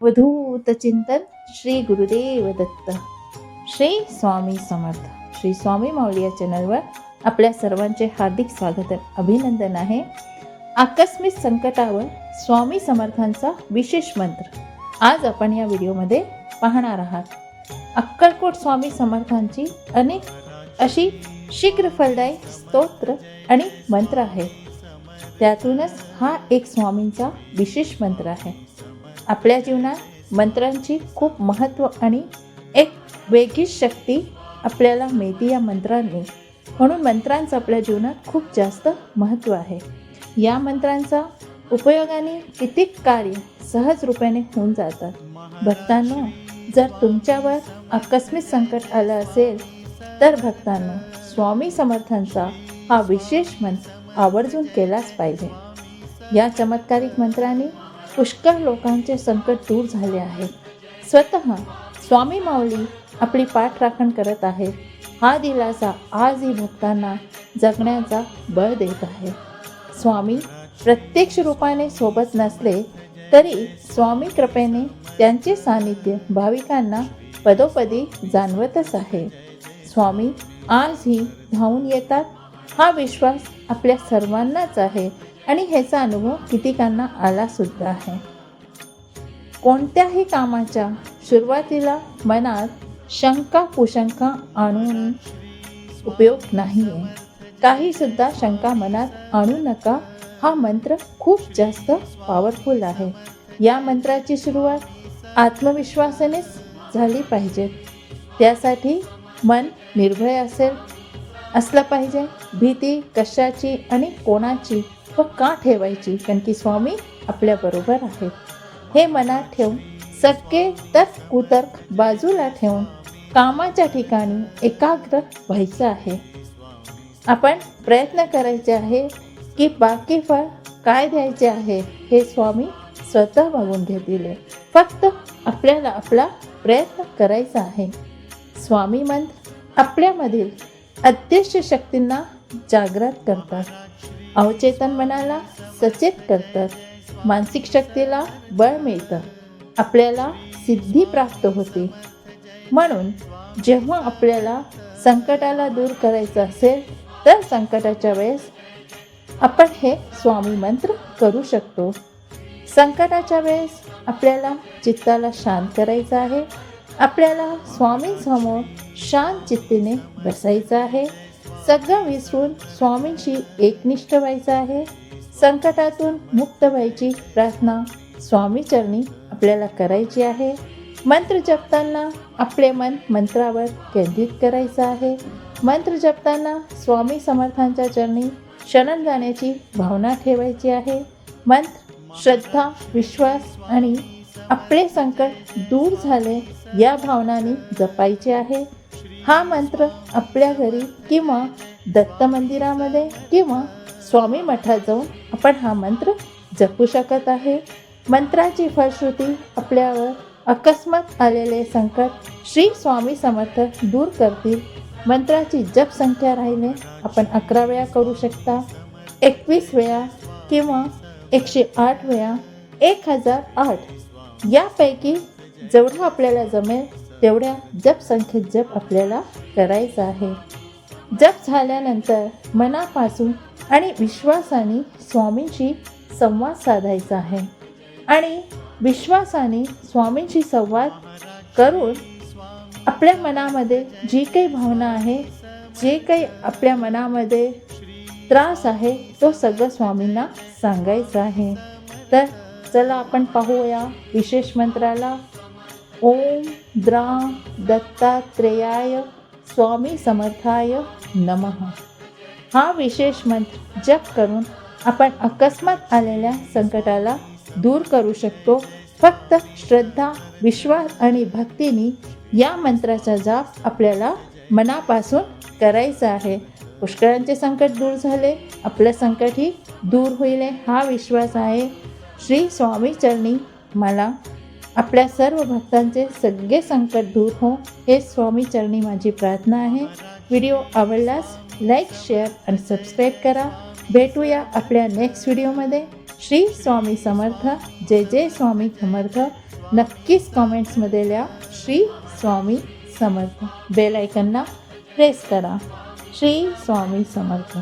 वधूत चिंतन श्री गुरुदेव दत्त. श्री स्वामी समर्थ. श्री स्वामी माऊली या चॅनलवर आपल्या सर्वांचे हार्दिक स्वागत अभिनंदन आहे. आकस्मिक संकटावर स्वामी समर्थांचा विशेष मंत्र आज आपण या व्हिडिओमध्ये पाहणार आहात. अक्कलकोट स्वामी समर्थांची अनेक अशी शीघ्र फलदायी स्तोत्र आणि मंत्र आहे त्यातूनच हा एक स्वामींचा विशेष मंत्र आहे. आपल्या जीवनात मंत्रांची खूप महत्त्व आणि एक वेगळीच शक्ती आपल्याला मिळते या मंत्रांनी. म्हणून मंत्रांचं आपल्या जीवनात खूप जास्त महत्त्व आहे. या मंत्रांचा उपयोगाने कितीक कार्य सहज रूपाने होऊन जातात. भक्तांनो जर तुमच्यावर आकस्मिक संकट आलं असेल तर भक्तांनो स्वामी समर्थांचा हा विशेष मंत्र आवर्जून केलाच पाहिजे. या चमत्कारिक मंत्राने पुष्कळ लोकांचे संकट दूर झाले आहे. स्वतः स्वामी माऊली आपली पाठराखण करत आहे हा दिलासा आजही भक्तांना जगण्याचा बळ देत आहे. स्वामी प्रत्यक्ष रूपाने सोबत नसले तरी स्वामी कृपेने त्यांचे सानिध्य भाविकांना पदोपदी जाणवतच आहे. स्वामी आजही धावून येतात. हा विश्वास आपल्या सर्वांनाच आहे. आणि ह्याचा अनुभव कितीकांना आला सुद्धा आहे. कोणत्याही कामाच्या सुरुवातीला मनात शंका कुशंका आणून उपयोग नाही आहे काही सुद्धा शंका मनात आणू नका. हा मंत्र खूप जास्त पॉवरफुल आहे. या मंत्राची सुरुवात आत्मविश्वासानेच झाली पाहिजे. त्यासाठी मन निर्भय असेल असलं पाहिजे. भीती कशाची आणि कोणाची व का ठेवायची? कारण की स्वामी आपल्याबरोबर आहेत. हे मनात ठेवून सटके तर्क कुतर्क बाजूला ठेवून कामाच्या ठिकाणी एकाग्र व्हायचं आहे. आपण प्रयत्न करायचे आहे की बाकी फळ काय द्यायचे आहे हे स्वामी स्वतः बघून घेतील. फक्त आपल्याला आपला प्रयत्न करायचा आहे. स्वामी मंत्र आपल्यामधील अदृश्य शक्तींना जागृत करतात. अवचेतन मनाला सचेत करतात मानसिक शक्तीला बळ मिळतं. आपल्याला सिद्धी प्राप्त होते. म्हणून जेव्हा आपल्याला संकटाला दूर करायचं असेल तर संकटाच्या वेळेस आपण हे स्वामी मंत्र करू शकतो. संकटाच्या वेळेस आपल्याला चित्ताला शांत करायचं आहे. आपल्याला स्वामींसमोर शांत चित्तीने बसायचं आहे. सगळं विसरून स्वामींशी एकनिष्ठ व्हायचं आहे. संकटातून मुक्त व्हायची प्रार्थना स्वामीचरणी आपल्याला करायची आहे. मंत्र जपताना आपले मन मंत्रावर केंद्रित करायचं आहे. मंत्र जपताना स्वामी समर्थांच्या चरणी शरण जाण्याची भावना ठेवायची आहे. मंत्र श्रद्धा विश्वास आणि आपले संकट दूर झाले या भावनाने जपायचे आहे. हा मंत्र आपल्या घरी किंवा दत्त मंदिरामध्ये किंवा स्वामी मठात जाऊन आपण हा मंत्र जपू शकत आहे. मंत्राची फलश्रुती आपल्यावर अकस्मात आलेले संकट श्री स्वामी समर्थ दूर करतील. मंत्राची जप संख्या राहिली आपण अकरा वेळा करू शकता. एकवीस वेळा किंवा एकशे आठ वेळा एक हजार आठ. यापैकी जेवढं आपल्याला जमेल तेवढ्या जप संख्येत जप आपल्याला करायचं आहे. जप झाल्यानंतर मनापासून आणि विश्वासाने स्वामींशी संवाद साधायचा आहे. आणि विश्वासाने स्वामींशी संवाद करून आपल्या मनामध्ये जी काही भावना आहे जे काही आपल्या मनामध्ये त्रास आहे तो सगळं स्वामींना सांगायचं आहे. तर चला आपण पाहूया विशेष मंत्राला. ओम द्रा दत्तात्रेयाय स्वामी समर्थाय नमः. हा विशेष मंत्र जप करून आपण अकस्मात आलेल्या संकटाला दूर करू शकतो. फक्त श्रद्धा विश्वास आणि भक्तीने या मंत्राचा जाप आपल्याला मनापासून करायचा आहे. पुष्कळांचे संकट दूर झाले. आपलं संकटही दूर होईल हा विश्वास आहे. श्री स्वामी चरणी मला आपल्या सर्व भक्तांचे सगळे संकट दूर हो. हे स्वामी चरणी माझी प्रार्थना आहे. व्हिडिओ आवडल्यास लाईक शेअर आणि सबस्क्राईब करा. भेटूया आपल्या नेक्स्ट व्हिडिओमध्ये श्री स्वामी समर्थ. जय जय स्वामी समर्थ. नक्कीच कॉमेंट्समध्ये लिहा. श्री स्वामी समर्थ. बेल प्रेस करा. श्री स्वामी समर्थ.